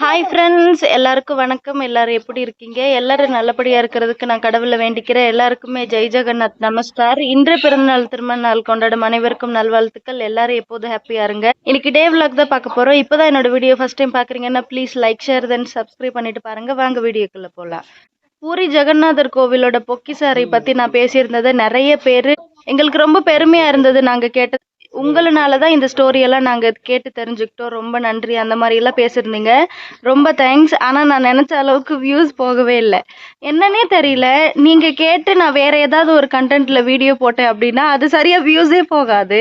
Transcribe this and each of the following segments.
Hi friends எல்லாருக்கும் வணக்கம். எல்லாரும் எப்படி இருக்கீங்க? எல்லாரும் நல்லபடியா இருக்கிறதுக்கு நான் கடவுளை வேண்டிக்கிறேன். எல்லாருக்குமே ஜெய் ஜெகநாத். நமஸ்கார். இன்றைய பிறந்தநாள் திருமண நாள் கொண்டாடும் அனைவருக்கும் நல்வாழ்த்துக்கள். எல்லாரும் எப்போதும் ஹாப்பியா இருங்க. இன்னைக்கு டே vlog தான் பார்க்க போறோம். இப்போதான் என்னோட வீடியோ ஃபர்ஸ்ட் டைம் பாக்குறீங்கன்னா please like share then subscribe பண்ணிட்டு பாருங்க. வாங்க வீடியோக்குள்ள போலாம். பூரி ஜெகநாதர் கோவிலோட பொக்கிசாரை பத்தி நான் பேசியிருந்தது நிறைய பேரு. எங்களுக்கு ரொம்ப பெருமையா இருந்தது நாங்க கேட்டது. உங்களனால தான் இந்த ஸ்டோரி எல்லாம் நாங்க கேட்டு தெரிஞ்சுக்கிட்டோம். ரொம்ப நன்றி. அந்த மாதிரி எல்லாம் பேசியிருந்தீங்க. ரொம்ப தேங்க்ஸ் ஆனா நான் நினைச்ச அளவுக்கு வியூஸ் போகவே இல்லை. என்னன்னே தெரியல. நீங்க கேட்டு நான் வேற ஏதாவது ஒரு கண்டென்ட்ல வீடியோ போட்டேன் அப்படின்னா அது சரியா வியூஸே போகாது.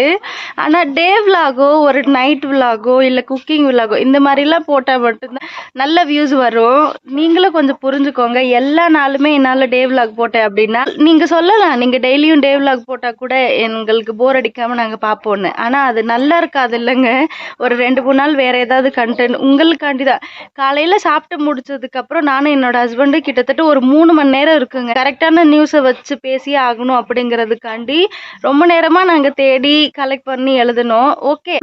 ஆனா டே விலாகோ ஒரு நைட் விலாகோ இல்ல குக்கிங் விலாகோ இந்த மாதிரிலாம் போட்டா மட்டும்தான் நல்ல வியூஸ் வரும். நீங்களும் கொஞ்சம் புரிஞ்சுக்கோங்க. எல்லா நாளுமே என்னால டே விலாக் போட்டேன் அப்படின்னா நீங்க சொல்லலாம். நீங்க டெய்லியும் டே விலாக் போட்டா கூட எங்களுக்கு போர் அடிக்காம நாங்க பார்ப்போம்னு ஆனா அது நல்லா இருக்காது இல்லைங்க ஒரு ரெண்டு மூணு நாள் வேற ஏதாவது கண்டென்ட் உங்களுக்காண்டி தான். காலையில சாப்பிட்டு முடிச்சதுக்கு அப்புறம் நானும் என்னோட ஹஸ்பண்டு கிட்டத்தட்ட ஒரு மூணு மணி நேரம் இருக்குங்க. கரெக்டான நியூஸை வச்சு பேசியே ஆகணும் அப்படிங்கிறதுக்காண்டி ரொம்ப நேரமா நாங்க தேடி கலெக்ட் பண்ணி எழுதணும் ஓகே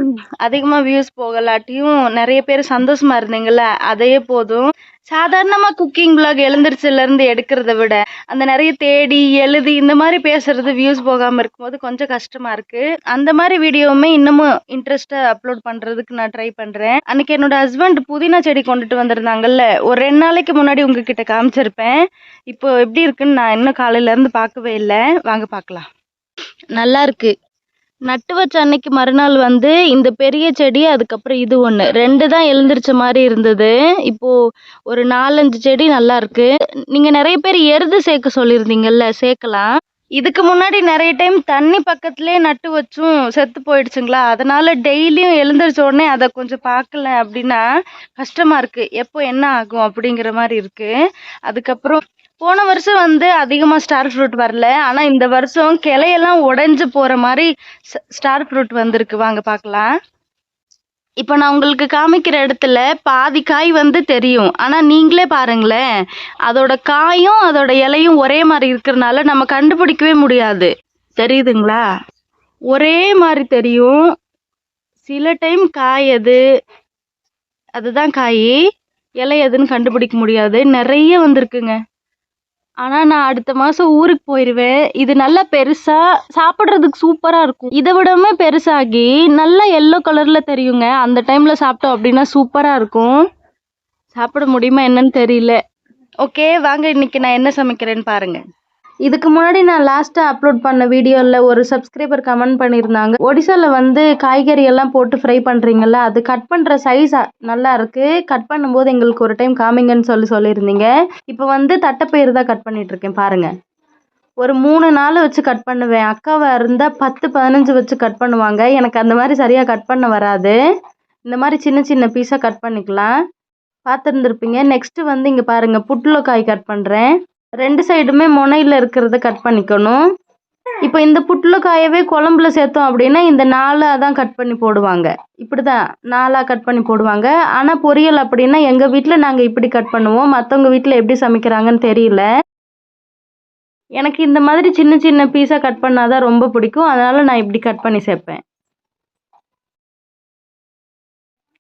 அதிகமா வியூஸ் போகலாட்டியும் நிறைய பேர் சந்தோஷமா இருந்தீங்கல்ல? அதே போதும். சாதாரணமா குக்கிங் பிளாக் எழுந்திரிச்சில இருந்து எடுக்கிறத விட அந்த நிறைய தேடி எழுதி இந்த மாதிரி பேசுறது வியூஸ் போகாம இருக்கும்போது கொஞ்சம் கஷ்டமா இருக்கு. அந்த மாதிரி வீடியோவுமே இன்னமும் இன்ட்ரெஸ்டா அப்லோட் பண்றதுக்கு நான் ட்ரை பண்றேன். அன்னைக்கு என்னோட ஹஸ்பண்ட் புதினா செடி கொண்டுட்டு வந்திருந்தாங்கல்ல ஒரு ரெண்டு நாளைக்கு முன்னாடி உங்ககிட்ட காமிச்சிருப்பேன். இப்போ எப்படி இருக்குன்னு நான் இன்னும் காலையில இருந்து பார்க்கவே இல்லை. வாங்க பார்க்கலாம். நல்லா இருக்கு. நட்டு வச்ச அன்னைக்கு மறுநாள் வந்து இந்த பெரிய செடி அதுக்கப்புறம் இது ஒன்று ரெண்டு தான் எழுந்திரிச்ச மாதிரி இருந்தது. இப்போது ஒரு நாலஞ்சு செடி நல்லா இருக்கு. நீங்கள் நிறைய பேர் எருது சேர்க்க சொல்லியிருந்தீங்கல்ல சேர்க்கலாம். இதுக்கு முன்னாடி நிறைய டைம் தண்ணி பக்கத்துலேயே நட்டு வச்சும் செத்து போயிடுச்சுங்களா? அதனால் டெய்லியும் எழுந்திரிச்ச உடனே அதை கொஞ்சம் பார்க்கல அப்படின்னா கஷ்டமாக இருக்குது எப்போ என்ன ஆகும் அப்படிங்கிற மாதிரி இருக்குது அதுக்கப்புறம் போன வருஷம் வந்து அதிகமா ஸ்டார் ஃப்ரூட் வரல. ஆனா இந்த வருஷம் கிளையெல்லாம் உடைஞ்சு போற மாதிரி ஸ்டார் ஃப்ரூட் வந்திருக்கு. வாங்க பார்க்கலாம். இப்போ நான் உங்களுக்கு காமிக்கிற இடத்துல பாதி காய் வந்து தெரியும். ஆனா நீங்களே பாருங்களேன். அதோட காயும் அதோட இலையும் ஒரே மாதிரி இருக்கிறனால நம்ம கண்டுபிடிக்கவே முடியாது. தெரியுதுங்களா? ஒரே மாதிரி தெரியும். சில டைம் காய் எது? அதுதான் காய். இலை எதுன்னு கண்டுபிடிக்க முடியாது. நிறைய வந்திருக்குங்க. ஆனா நான் அடுத்த மாசம் ஊருக்கு போயிருவேன். இது நல்லா பெருசா சாப்பிடுறதுக்கு சூப்பரா இருக்கும். இதை விடவும் பெருசாகி நல்லா எல்லோ கலர்ல தெரியுங்க. அந்த டைம்ல சாப்பிட்டோம் அப்படின்னா சூப்பரா இருக்கும். சாப்பிட முடியுமா என்னன்னு தெரியல. ஓகே வாங்க இன்னைக்கு நான் என்ன சமைக்கிறேன்னு பாருங்க. இதுக்கு முன்னாடி நான் லாஸ்ட்டாக அப்லோட் பண்ண வீடியோவில் ஒரு சப்ஸ்கிரைபர் கமெண்ட் பண்ணியிருந்தாங்க ஒடிசாவில் வந்து காய்கறி எல்லாம் போட்டு ஃப்ரை பண்ணுறீங்கல்ல அது கட் பண்ணுற சைஸ் நல்லா இருக்குது கட் பண்ணும்போது எங்களுக்கு ஒரு டைம் காமிங்கன்னு சொல்லி சொல்லியிருந்தீங்க. இப்போ வந்து தட்டைப்பயிறு தான் கட் பண்ணிகிட்ருக்கேன் பாருங்கள் ஒரு மூணு நாள் வச்சு கட் பண்ணுவேன். அக்காவை இருந்தால் பத்து பதினஞ்சு வச்சு கட் பண்ணுவாங்க. எனக்கு அந்த மாதிரி சரியாக கட் பண்ண வராது. இந்த மாதிரி சின்ன சின்ன பீஸாக கட் பண்ணிக்கலாம். பார்த்துருந்துருப்பீங்க. நெக்ஸ்ட்டு வந்து இங்கே பாருங்கள் புட்லக்காய் கட் பண்ணுறேன் ரெண்டு சைடுமே முனையில் இருக்கிறத கட் பண்ணிக்கணும். இப்போ இந்த புட்லக்காயவே குழம்புல சேர்த்தோம் அப்படின்னா இந்த நாலாக தான் கட் பண்ணி போடுவாங்க. இப்படி தான் நாலாக கட் பண்ணி போடுவாங்க. ஆனால் பொரியல் அப்படின்னா எங்கள் வீட்டில் நாங்கள் இப்படி கட் பண்ணுவோம். மற்றவங்க வீட்டில் எப்படி சமைக்கிறாங்கன்னு தெரியல. எனக்கு இந்த மாதிரி சின்ன சின்ன பீஸாக கட் பண்ணால் தான் ரொம்ப பிடிக்கும். அதனால் நான் இப்படி கட் பண்ணி சேர்ப்பேன்.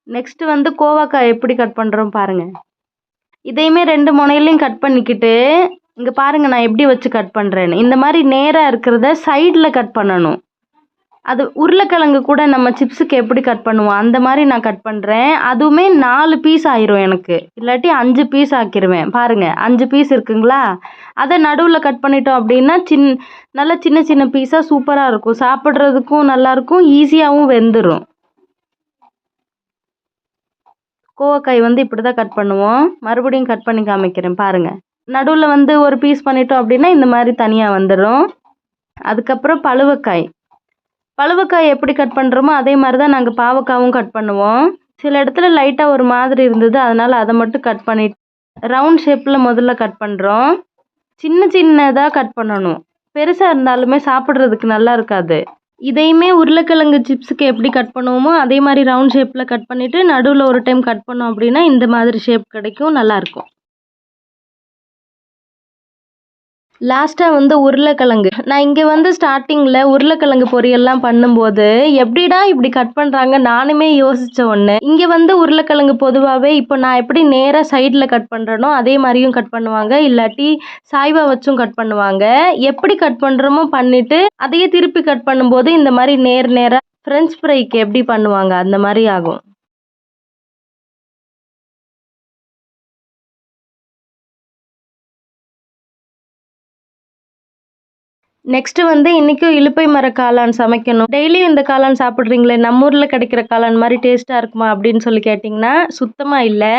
நெக்ஸ்ட்டு வந்து கோவாக்காய் எப்படி கட் பண்ணுறோம் பாருங்கள் இதையுமே ரெண்டு முனையிலையும் கட் பண்ணிக்கிட்டு இங்கே பாருங்கள் நான் எப்படி வச்சு கட் பண்ணுறேன்னு இந்த மாதிரி நேராக இருக்கிறத சைடில் கட் பண்ணணும். அது உருளைக்கிழங்கு கூட நம்ம சிப்ஸுக்கு எப்படி கட் பண்ணுவோம்? அந்த மாதிரி நான் கட் பண்ணுறேன் அதுவுமே நாலு பீஸ் ஆயிரும் எனக்கு. இல்லாட்டி அஞ்சு பீஸ் ஆக்கிடுவேன் பாருங்கள் அஞ்சு பீஸ் இருக்குங்களா? அதை நடுவில் கட் பண்ணிட்டோம் அப்படின்னா சின் நல்லா சின்ன சின்ன பீஸாக சூப்பராக இருக்கும். சாப்பிட்றதுக்கும் நல்லாயிருக்கும் ஈஸியாகவும் வெந்துடும் கோவக்காய் வந்து இப்படி தான் கட் பண்ணுவோம். மறுபடியும் கட் பண்ணி காமிக்கிறேன். பாருங்கள் நடுவில் வந்து ஒரு பீஸ் பண்ணிட்டோம் அப்படின்னா இந்த மாதிரி தனியாக வந்துடும் அதுக்கப்புறம் பழுவக்காய். பழுவக்காய் எப்படி கட் பண்ணுறோமோ அதே மாதிரி தான் நாங்கள் பாவக்காவும் கட் பண்ணுவோம். சில இடத்துல லைட்டாக ஒரு மாதிரி இருந்தது அதனால் அதை மட்டும் கட் பண்ணிட்டு ரவுண்ட் ஷேப்பில் முதல்ல கட் பண்ணுறோம் சின்ன சின்னதாக கட் பண்ணணும். பெருசாக இருந்தாலுமே சாப்பிட்றதுக்கு நல்லா இருக்காது. இதையுமே உருளைக்கிழங்கு சிப்ஸுக்கு எப்படி கட் பண்ணுவோமோ அதே மாதிரி ரவுண்ட் ஷேப்பில் கட் பண்ணிவிட்டு நடுவில் ஒரு டைம் கட் பண்ணோம் அப்படின்னா இந்த மாதிரி ஷேப் கிடைக்கும் நல்லாயிருக்கும் லாஸ்ட்டாக வந்து உருளைக்கிழங்கு. நான் இங்கே வந்து ஸ்டார்டிங்கில் உருளைக்கிழங்கு பொரியல்லாம் பண்ணும்போது எப்படிடா இப்படி கட் பண்ணுறாங்க நானுமே யோசித்த ஒன்று இங்கே வந்து உருளைக்கிழங்கு பொதுவாகவே இப்போ நான் எப்படி நேராக சைடில் கட் பண்ணுறேனோ அதே மாதிரியும் கட் பண்ணுவாங்க. இல்லாட்டி சாய்வா வச்சும் கட் பண்ணுவாங்க. எப்படி கட் பண்ணுறோமோ பண்ணிவிட்டு அதையே திருப்பி கட் பண்ணும்போது இந்த மாதிரி நேர் நேராக ஃப்ரெஞ்ச் ஃப்ரைக்கு எப்படி பண்ணுவாங்க அந்த மாதிரி ஆகும். நெக்ஸ்ட்டு வந்து இன்றைக்கும் இலுப்பை மர காளான் சமைக்கணும். டெய்லியும் இந்த காளான் சாப்பிட்றீங்களே? நம்ம ஊரில் கிடைக்கிற காளான் மாதிரி டேஸ்ட்டாக இருக்குமா அப்படின்னு சொல்லி கேட்டிங்கன்னா சுத்தமாக இல்லை.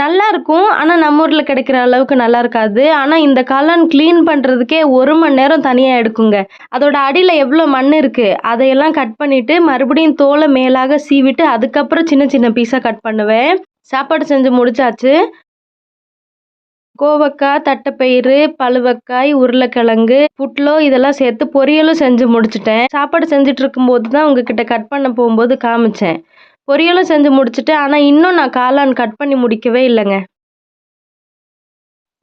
நல்லாயிருக்கும் ஆனால் நம்ம ஊரில் கிடைக்கிற அளவுக்கு நல்லா இருக்காது. ஆனால் இந்த காளான் க்ளீன் பண்ணுறதுக்கே ஒரு மணி நேரம் தனியாக எடுக்குங்க. அதோட அடியில் எவ்வளோ மண் இருக்குது அதையெல்லாம் கட் பண்ணிவிட்டு மறுபடியும் தோலை மேலாக சீவிட்டு அதுக்கப்புறம் சின்ன சின்ன பீஸாக கட் பண்ணுவேன். சாப்பாடு செஞ்சு முடிச்சாச்சு. கோவக்காய் தட்டைப்பயிறு பழுவக்காய் உருளைக்கிழங்கு புட்லோ இதெல்லாம் சேர்த்து பொரியலும் செஞ்சு முடிச்சிட்டேன். சாப்பாடு செஞ்சுட்டு இருக்கும்போது தான் உங்ககிட்ட கட் பண்ண போகும்போது காமிச்சேன். பொரியலும் செஞ்சு முடிச்சுட்டு ஆனால் இன்னும் நான் காளான் கட் பண்ணி முடிக்கவே இல்லைங்க.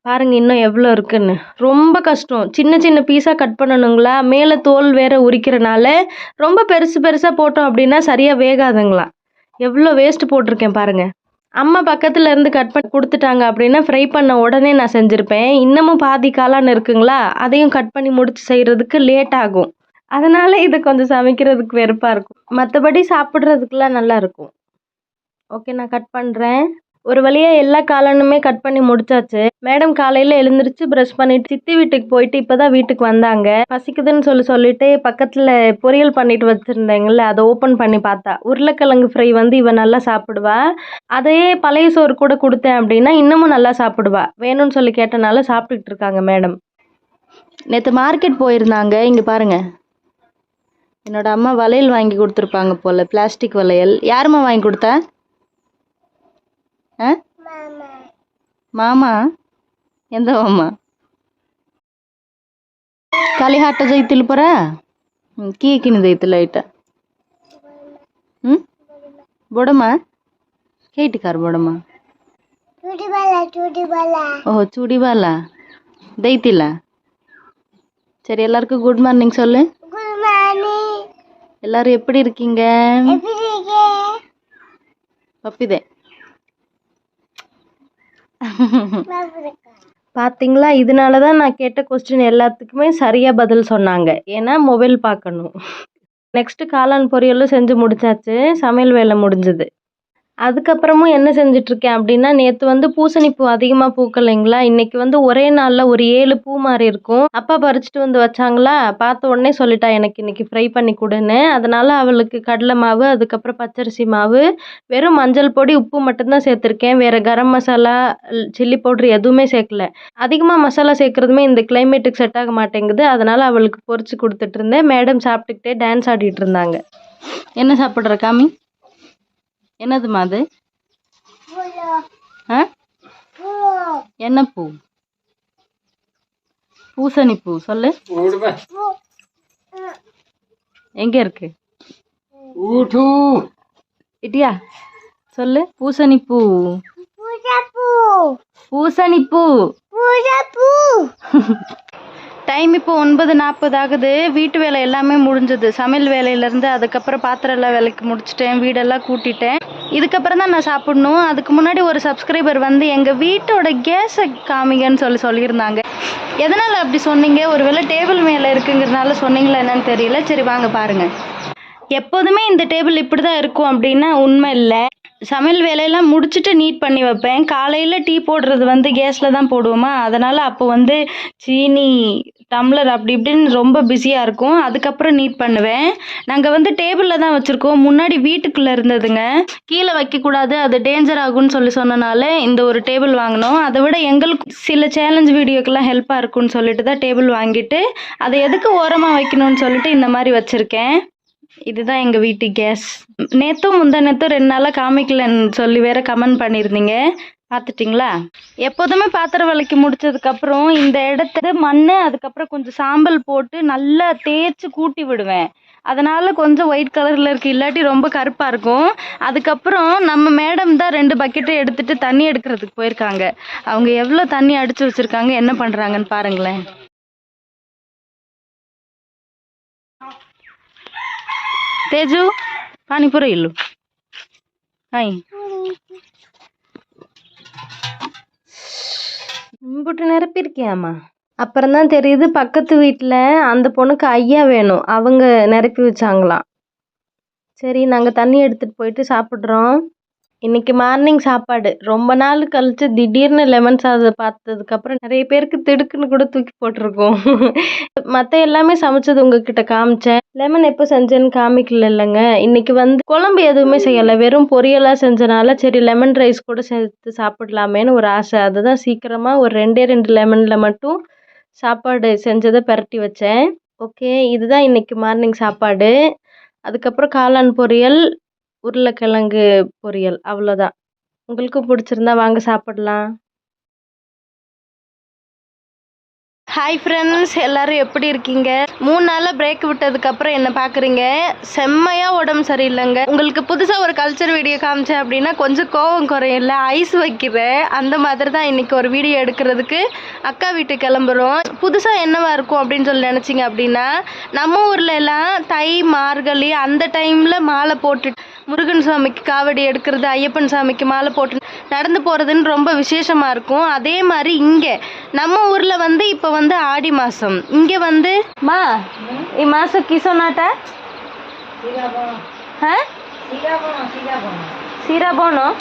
பாருங்க இன்னும் எவ்வளோ இருக்குன்னு. ரொம்ப கஷ்டம். சின்ன சின்ன பீஸாக கட் பண்ணணுங்களா? மேலே தோல் வேற உரிக்கிறனால ரொம்ப பெருசு பெருசாக போட்டோம் அப்படின்னா சரியாக வேகாதுங்களா? எவ்வளோ வேஸ்ட் போட்டிருக்கேன் பாருங்கள் அம்மா பக்கத்தில் இருந்து கட் பண்ணி கொடுத்துட்டாங்க அப்படின்னா ஃப்ரை பண்ண உடனே நான் செஞ்சுருப்பேன். இன்னமும் பாதி காளான் இருக்குங்களா? அதையும் கட் பண்ணி முடிச்சு செய்கிறதுக்கு லேட் ஆகும். அதனால் இதை கொஞ்சம் சமைக்கிறதுக்கு வெறுப்பாக இருக்கும். மற்றபடி சாப்பிட்றதுக்குலாம் நல்லாயிருக்கும் ஓகே நான் கட் பண்ணுறேன் ஒரு வழியாக எல்லா காலனுமே கட் பண்ணி முடிச்சாச்சு. மேடம் காலையில் எழுந்திரிச்சு ப்ரஷ் பண்ணிட்டு சித்தி வீட்டுக்கு போயிட்டு இப்போ தான் வீட்டுக்கு வந்தாங்க. பசிக்குதுன்னு சொல்லி சொல்லிட்டு பக்கத்தில் பொரியல் பண்ணிட்டு வச்சுருந்தேங்கல்ல அதை ஓப்பன் பண்ணி பார்த்தா. உருளைக்கிழங்கு ஃப்ரை வந்து இவ நல்லா சாப்பிடுவா. அதையே பழைய சோறு கூட கொடுத்தேன் அப்படின்னா இன்னமும் நல்லா சாப்பிடுவா. வேணும்னு சொல்லி கேட்டனால சாப்பிட்டுட்டு இருக்காங்க மேடம். நேற்று மார்க்கெட் போயிருந்தாங்க. இங்கே பாருங்க. என்னோட அம்மா வளையல் வாங்கி கொடுத்துருப்பாங்க போல் பிளாஸ்டிக் வளையல். யாரும்மா வாங்கி கொடுத்தா? మామా ఎంత మామ ಖಾಲಿ ಹಾಟ ಜೈತಿಲ್ ಪರ ಕೀಕಿನ ಜೈತಿಲ್ಲ ಐಟ ಹ್ಞೂ ಬೊಡಮ್ಮ ಕೇಟಿ ಕಾರ್ ಬೊಡಮ್ಮ ஓஹோ சூடி பாலா தைத்தில சரி எல்லாருக்கும் குட் மார்னிங் சொல்லு எல்லாரும் எப்படி இருக்கீங்க பப்பிதே பார்த்தீங்களா இதனால தான் நான் கேட்ட கொஸ்டின் எல்லாத்துக்குமே சரியாக பதில் சொன்னாங்க. ஏன்னா மொபைல் பார்க்கணும். நெக்ஸ்ட்டு காளான் பொரியலும் செஞ்சு முடிச்சாச்சு. சமையல் வேலை முடிஞ்சுது. அதுக்கப்புறமும் என்ன செஞ்சிட்ருக்கேன் அப்படின்னா நேற்று வந்து பூசணி பூ அதிகமாக பூக்கலைங்களா? இன்னைக்கு வந்து ஒரே நாளில் ஒரு ஏழு பூ மாதிரி இருக்கும். அப்பா பறிச்சுட்டு வந்து வச்சாங்களா? பார்த்த உடனே சொல்லிட்டா எனக்கு இன்னைக்கு ஃப்ரை பண்ணி கொடுன்னு. அதனால் அவளுக்கு கடலை மாவு அதுக்கப்புறம் பச்சரிசி மாவு வெறும் மஞ்சள் பொடி உப்பு மட்டும்தான் சேர்த்துருக்கேன். வேறு கரம் மசாலா சில்லி பவுட்ரு எதுவுமே சேர்க்கல. அதிகமாக மசாலா சேர்க்குறதுமே இந்த கிளைமேட்டுக்கு செட் ஆக மாட்டேங்குது. அதனால் அவளுக்கு பொறிச்சு கொடுத்துட்டு இருந்தேன். மேடம் சாப்பிட்டுக்கிட்டே டான்ஸ் ஆடிட்டு இருந்தாங்க. என்ன சாப்பிட்ற காமி? என்னதும்மா அது? ஆ? என்ன பூ? பூசணி பூ. சொல்லு எங்க இருக்கு? இட்டியா? சொல்லு. பூசணி பூ பூசணி பூ டைம் இப்போ ஒன்பது நாற்பது ஆகுது. வீட்டு வேலை எல்லாமே முடிஞ்சது. சமையல் வேலையிலேருந்து அதுக்கப்புறம் பாத்திரம் எல்லாம் வேலைக்கு முடிச்சிட்டேன். வீடெல்லாம் கூட்டிட்டேன். இதுக்கப்புறம் தான் நான் சாப்பிடணும். அதுக்கு முன்னாடி ஒரு சப்ஸ்கிரைபர் வந்து எங்கள் வீட்டோட கேஸை காமிங்கன்னு சொல்லி சொல்லியிருந்தாங்க. எதனால் அப்படி சொன்னீங்க? ஒருவேளை டேபிள் மேலே இருக்குங்கிறதுனால சொன்னீங்களா என்னன்னு தெரியல. சரி வாங்க பாருங்கள் எப்போதுமே இந்த டேபிள் இப்படி தான் இருக்கும் அப்படின்னா உண்மை இல்லை. சமையல் வேலையெல்லாம் முடிச்சுட்டு நீட் பண்ணி வைப்பேன். காலையில் டீ போடுறது வந்து கேஸில் தான் போடுவோமா? அதனால் அப்போ வந்து சீனி டம்ளர் அப்படி இப்படின்னு ரொம்ப பிஸியாக இருக்கும். அதுக்கப்புறம் நீட் பண்ணுவேன். நாங்கள் வந்து டேபிளில் தான் வச்சுருக்கோம். முன்னாடி வீட்டுக்குள்ளே இருந்ததுங்க. கீழே வைக்கக்கூடாது. அது டேஞ்சர் ஆகும்னு சொல்லி சொன்னனால இந்த ஒரு டேபிள் வாங்கினோம். அதை விட எங்களுக்கு சில சேலஞ்ச் வீடியோக்கெல்லாம் ஹெல்ப்பாக இருக்கும்னு சொல்லிட்டு தான் டேபிள் வாங்கிட்டு அதை எதுக்கு ஓரமாக வைக்கணும்னு சொல்லிட்டு இந்த மாதிரி வச்சுருக்கேன். இதுதான் எங்கள் வீட்டு கேஸ் நேற்றும் முந்தா நேற்றும் ரெண்டு நாளாக காமிக்கலன்னு சொல்லி வேற கமெண்ட் பண்ணியிருந்தீங்க. பார்த்துட்டிங்களா? எப்போதுமே பாத்திரம் விளக்கி முடிச்சதுக்கப்புறம் இந்த இடத்துல மண் அதுக்கப்புறம் கொஞ்சம் சாம்பல் போட்டு நல்லா தேய்ச்சி கூட்டி விடுவேன். அதனால கொஞ்சம் ஒயிட் கலரில் இருக்கு இல்லாட்டி ரொம்ப கருப்பாக இருக்கும். அதுக்கப்புறம் நம்ம மேடம் தான் ரெண்டு பக்கெட்டை எடுத்துட்டு தண்ணி எடுக்கிறதுக்கு போயிருக்காங்க. அவங்க எவ்வளோ தண்ணி அடிச்சு வச்சிருக்காங்க என்ன பண்ணுறாங்கன்னு பாருங்களேன். தேஜு பானிபூரி இல்லு ಹಾಯ್. இம்புட்டு நிரப்பியிருக்கியாம்மா அப்புறம் தான் தெரியுது பக்கத்து வீட்டில் அந்த பொண்ணுக்கு ஐயா வேணும் அவங்க நிரப்பி வச்சாங்களாம் சரி நாங்கள் தண்ணி எடுத்துகிட்டு போயிட்டு சாப்பிட்றோம் இன்னைக்கு மார்னிங் சாப்பாடு. ரொம்ப நாள் கழித்து திடீர்னு லெமன் சாதம் பார்த்ததுக்கப்புறம் நிறைய பேருக்கு திடுக்குன்னு கூட தூக்கி போட்டிருக்கோம். மற்ற எல்லாமே சமைச்சது உங்ககிட்ட காமிச்சேன். லெமன் எப்போ செஞ்சேன்னு காமிக்கல இல்லைங்க இன்னைக்கு வந்து குழம்பு எதுவுமே செய்யலை. வெறும் பொரியலாக செஞ்சனால சரி லெமன் ரைஸ் கூட சேர்த்து சாப்பிடலாமேன்னு ஒரு ஆசை. அதுதான் சீக்கிரமாக ஒரு ரெண்டே ரெண்டு லெமனில் மட்டும் சாப்பாடு செஞ்சதை பிரட்டி வச்சேன். ஓகே இதுதான் இன்னைக்கு மார்னிங் சாப்பாடு. அதுக்கப்புறம் காளான் பொரியல் உருளைக்கிழங்கு பொரியல் அவ்வளோதான் உங்களுக்கும் பிடிச்சிருந்தா வாங்க சாப்பிடலாம். ஹாய் ஃப்ரெண்ட்ஸ் எல்லாரும் எப்படி இருக்கீங்க? மூணு நாளில் பிரேக் விட்டதுக்கப்புறம் என்ன பார்க்குறீங்க செம்மையாக உடம்பு சரியில்லைங்க. உங்களுக்கு புதுசாக ஒரு கல்ச்சர் வீடியோ காமிச்சேன் அப்படின்னா கொஞ்சம் கோவம் குறையில்ல ஐஸ் வைக்கிறேன் அந்த மாதிரி தான் இன்றைக்கி ஒரு வீடியோ எடுக்கிறதுக்கு. அக்கா வீட்டுக்கு கிளம்புறோம். புதுசாக என்னவா இருக்கும் அப்படின்னு சொல்லி நினச்சிங்க அப்படின்னா நம்ம ஊர்ல எல்லாம் தை மார்கழி அந்த டைமில் மாலை போட்டு முருகன் சாமிக்கு காவடி எடுக்கிறது ஐயப்பன் சாமிக்கு மாலை போட்டு நடந்து போகிறதுன்னு ரொம்ப விசேஷமாக இருக்கும். அதே மாதிரி இங்கே நம்ம ஊரில் வந்து இப்போ வந்து ஆடி மாதம் இங்கே வந்து மா இ மாதம் கிசோனாட்டா ஆ? சீரா போனோம்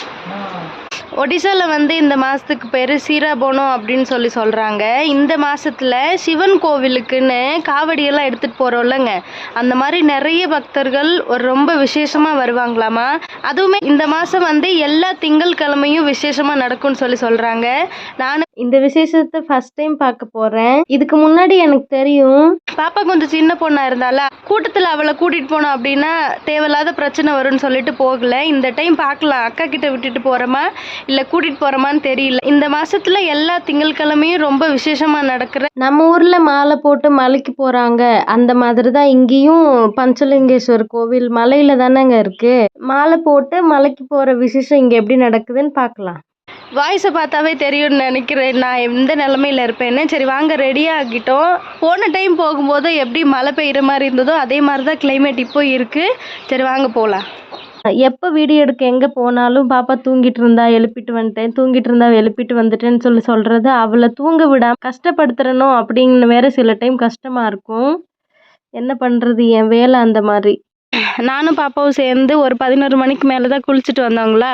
ஒடிசாவில் வந்து இந்த மாதத்துக்கு பேர் சீராபோனம் அப்படின்னு சொல்லி சொல்கிறாங்க இந்த மாதத்தில் சிவன் கோவிலுக்குன்னு காவடியெல்லாம் எடுத்துகிட்டு போகிறோம்லங்க அந்த மாதிரி நிறைய பக்தர்கள் ஒரு ரொம்ப விசேஷமாக வருவாங்களாமா? அதுவுமே இந்த மாதம் வந்து எல்லா திங்கள் கிழமையும் விசேஷமாக நடக்கும்னு சொல்லி சொல்கிறாங்க நான் இந்த விசேஷத்தை ஃபர்ஸ்ட் டைம் பார்க்க போகிறேன் இதுக்கு முன்னாடி எனக்கு தெரியும் பாப்பா கொஞ்சம் சின்ன பொண்ணா இருந்தால கூட்டத்தில் அவளை கூட்டிட்டு போனோம் அப்படின்னா தேவையில்லாத பிரச்சனை வரும்னு சொல்லிட்டு போகல. இந்த டைம் பார்க்கலாம். அக்கா கிட்ட விட்டுட்டு போறோமா? இல்ல கூட்டிட்டு போறோமான்னு தெரியல. இந்த மாசத்துல எல்லா திங்கட்கிழமையும் ரொம்ப விசேஷமா நடக்கிற நம்ம ஊர்ல மாலை போட்டு மலைக்கு போறாங்க. அந்த மாதிரி தான் இங்கேயும் பஞ்சலிங்கேஸ்வர் கோவில் மலையில தானேங்க இருக்கு. மாலை போட்டு மலைக்கு போற விசேஷம் இங்க எப்படி நடக்குதுன்னு பார்க்கலாம். வாய்ஸை பார்த்தாவே தெரியும்னு நினைக்கிறேன். நான் எந்த நிலமையில இருப்பேன்னு. சரி வாங்க ரெடி ஆகிட்டோம். போன டைம் போகும்போது எப்படி மழை பெய்யுற மாதிரி இருந்ததோ அதே மாதிரி தான் கிளைமேட் இப்போ இருக்குது சரி வாங்க போகலாம் எப்போ வீடியோ எடுக்க எங்கே போனாலும் பாப்பா தூங்கிட்டு இருந்தா எழுப்பிட்டு வந்துட்டேன். தூங்கிட்டு இருந்தா எழுப்பிட்டு வந்துட்டேன்னு சொல்லி சொல்கிறது அவளை தூங்க விடாம கஷ்டப்படுத்துறனும் அப்படின்னு வேற சில டைம் கஷ்டமாக இருக்கும். என்ன பண்ணுறது என் வேலை அந்த மாதிரி. நானும் பாப்பாவும் சேர்ந்து ஒரு பதினோரு மணிக்கு மேலே தான் குளிச்சுட்டு வந்தோங்களா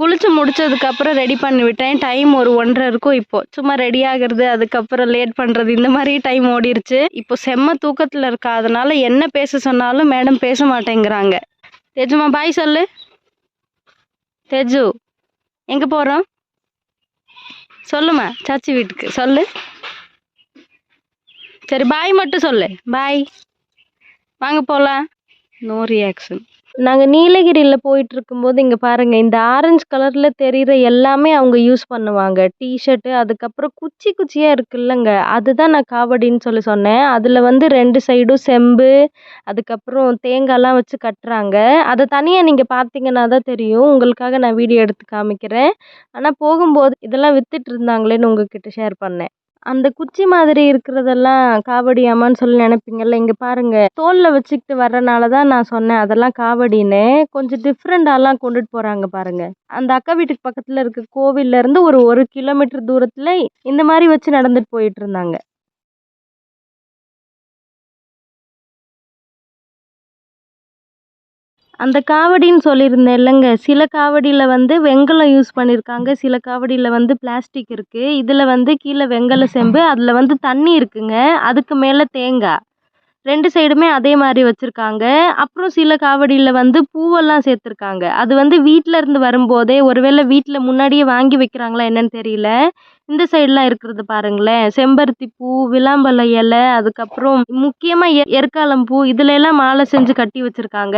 குளிச்சு முடிச்சதுக்கப்புறம் ரெடி பண்ணி விட்டேன். டைம் ஒரு ஒன்றரை இருக்கும் இப்போ. சும்மா ரெடி ஆகிறது அதுக்கப்புறம் லேட் பண்ணுறது இந்த மாதிரி டைம் ஓடிருச்சு. இப்போ செம்ம தூக்கத்தில் இருக்கா. அதனால என்ன பேச சொன்னாலும் மேடம் பேச மாட்டேங்கிறாங்க. தேஜுமா பாய் சொல்லு. தேஜு எங்கே போகிறோம் சொல்லுமா சாச்சி வீட்டுக்கு. சொல்லு. சரி பாய் மட்டும் சொல்லு. பாய் வாங்க போகலாம் நோ ரியாக்ஷன் நாங்கள் நீலகிரியில் போயிட்டு இருக்கும்போது இங்கே பாருங்கள் இந்த ஆரஞ்சு கலரில் தெரிகிற எல்லாமே அவங்க யூஸ் பண்ணுவாங்க. டிஷர்ட்டு அதுக்கப்புறம் குச்சி குச்சியாக இருக்குல்லங்க. அதுதான் நான் காவடின்னு சொல்லி சொன்னேன். அதில் வந்து ரெண்டு சைடும் செம்பு அதுக்கப்புறம் தேங்காய்லாம் வச்சு கட்டுறாங்க. அதை தனியாக நீங்கள் பார்த்தீங்கன்னா தான் தெரியும். உங்களுக்காக நான் வீடியோ எடுத்து காமிக்கிறேன். ஆனால் போகும்போது இதெல்லாம் விற்றுட்டு இருந்தாங்களேன்னு உங்கள்கிட்ட ஷேர் பண்ணேன். அந்த குச்சி மாதிரி இருக்கிறதெல்லாம் காவடியாமான்னு சொல்லி நினைப்பீங்கல்ல இங்கே பாருங்கள் தோலில் வச்சுக்கிட்டு வர்றனால தான் நான் சொன்னேன் அதெல்லாம் காவடின்னு. கொஞ்சம் டிஃப்ரெண்டாலாம் கொண்டுட்டு போகிறாங்க பாருங்கள் அந்த அக்கா வீட்டுக்கு பக்கத்தில் இருக்க கோவில்லேருந்து ஒரு ஒரு கிலோமீட்டர் தூரத்தில் இந்த மாதிரி வச்சு நடந்துட்டு போயிட்டு இருந்தாங்க. அந்த காவடின்னு சொல்லியிருந்தேன் இல்லைங்க. சில காவடியில் வந்து வெண்கலம் யூஸ் பண்ணியிருக்காங்க. சில காவடியில் வந்து பிளாஸ்டிக் இருக்குது இதில் வந்து கீழே வெண்கல செம்பு அதில் வந்து தண்ணி இருக்குங்க. அதுக்கு மேலே தேங்காய் ரெண்டு சைடுமே அதே மாதிரி வச்சுருக்காங்க. அப்புறம் சில காவடியில் வந்து பூவெல்லாம் சேர்த்துருக்காங்க. அது வந்து வீட்டில் இருந்து வரும்போதே ஒருவேளை வீட்டில் முன்னாடியே வாங்கி வைக்கிறாங்களா என்னன்னு தெரியல. இந்த சைடெலாம் இருக்கிறது பாருங்களேன். செம்பருத்தி பூ விளாம்பல இலை அதுக்கப்புறம் முக்கியமாக எ பூ இதுல எல்லாம் மாலை செஞ்சு கட்டி வச்சுருக்காங்க.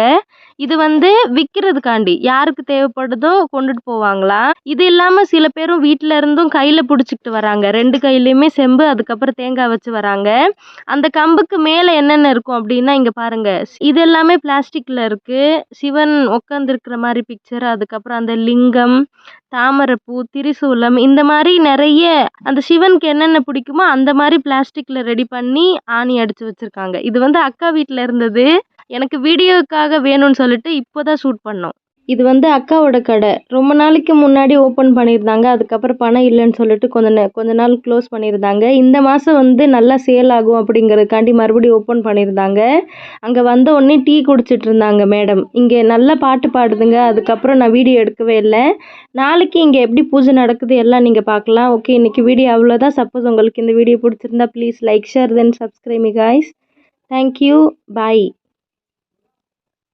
இது வந்து விற்கிறதுக்காண்டி யாருக்கு தேவைப்படுதோ கொண்டுட்டு போவாங்களாம் இது இல்லாமல் சில பேரும் வீட்டில் இருந்தும் கையில் பிடிச்சிக்கிட்டு வராங்க. ரெண்டு கையிலையுமே செம்பு அதுக்கப்புறம் தேங்காய் வச்சு வராங்க. அந்த கம்புக்கு மேலே என்னென்ன இருக்கும் அப்படின்னா இங்கே பாருங்க. இது எல்லாமே பிளாஸ்டிக்கில் இருக்குது சிவன் உட்காந்துருக்கிற மாதிரி பிக்சர் அதுக்கப்புறம் அந்த லிங்கம் தாமரைப்பூ திரிசூலம் இந்த மாதிரி நிறைய அந்த சிவனுக்கு என்னென்ன பிடிக்குமோ அந்த மாதிரி பிளாஸ்டிக்கில் ரெடி பண்ணி ஆணி அடித்து வச்சுருக்காங்க. இது வந்து அக்கா வீட்டில் இருந்தது. எனக்கு வீடியோவுக்காக வேணும்னு சொல்லிட்டு இப்போ தான் ஷூட் பண்ணோம். இது வந்து அக்காவோட கடை. ரொம்ப நாளைக்கு முன்னாடி ஓப்பன் பண்ணியிருந்தாங்க. அதுக்கப்புறம் பணம் இல்லைன்னு சொல்லிட்டு கொஞ்ச நே கொஞ்ச நாள் க்ளோஸ் பண்ணியிருந்தாங்க. இந்த மாதம் வந்து நல்லா சேல் ஆகும் அப்படிங்கிறதுக்காண்டி மறுபடியும் ஓப்பன் பண்ணியிருந்தாங்க. அங்கே வந்த உடனே டீ குடிச்சிட்டு இருந்தாங்க மேடம் இங்கே நல்லா பாட்டு பாடுதுங்க. அதுக்கப்புறம் நான் வீடியோ எடுக்கவே இல்லை. நாளைக்கு இங்கே எப்படி பூஜை நடக்குது எல்லாம் நீங்கள் பார்க்கலாம். ஓகே இன்றைக்கி வீடியோ அவ்வளோதான் சப்போஸ் உங்களுக்கு இந்த வீடியோ பிடிச்சிருந்தா please like share then subscribe guys thank you bye